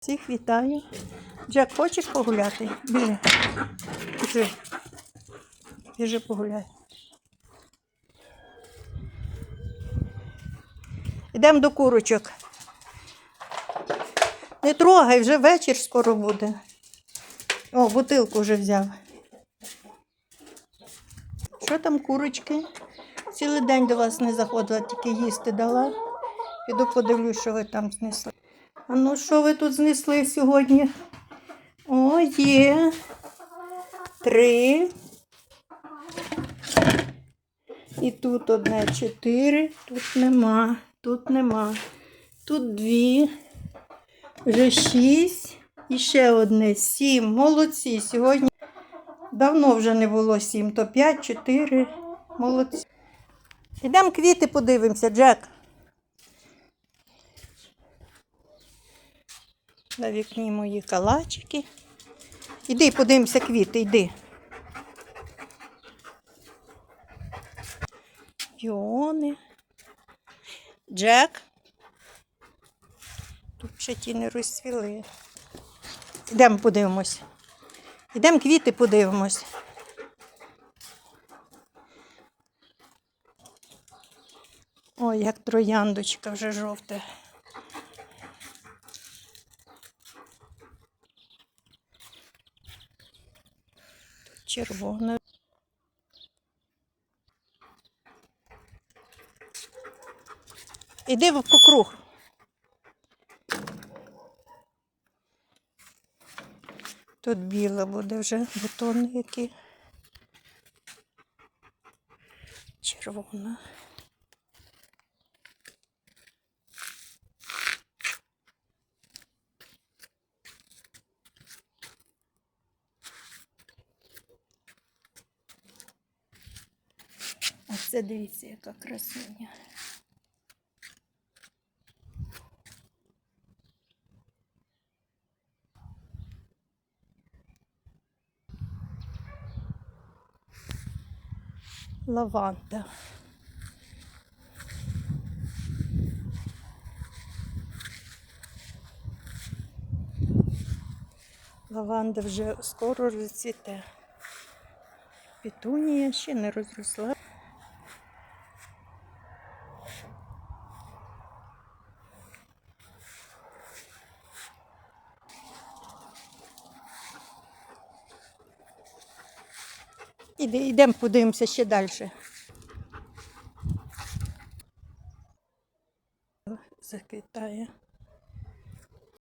Всіх вітаю. Джек, хочеш погуляти? Біжи. Біжи. Біжи погуляй. Йдемо до курочок. Не трогай, вже вечір скоро буде. О, бутилку вже взяв. Що там курочки? Цілий день до вас не заходила, тільки їсти дала. Піду подивлюсь, що ви там знесли. А ну, що ви тут знесли сьогодні? О, є. Три. І тут одне чотири. Тут нема. Тут нема. Тут дві. Вже шість. І ще одне сім. Молодці. Сьогодні давно вже не було сім, то п'ять, чотири. Молодці. Ідемо квіти подивимося, Джек. На вікні мої калачики. Іди, подивимося квіти, йди. Піони. Джек. Тут ще ті не розцвіли. Йдемо подивимось. Йдемо квіти подивимось. Ой, як трояндочка вже жовта. Червона. Іди в кукруг. Тут біла буде вже бутони які. Червона. А це дивіться, яка красуня. Лаванда. Лаванда вже скоро розцвіте. Петунія ще не розросла. Йдемо подивимося ще далі. Заквітає.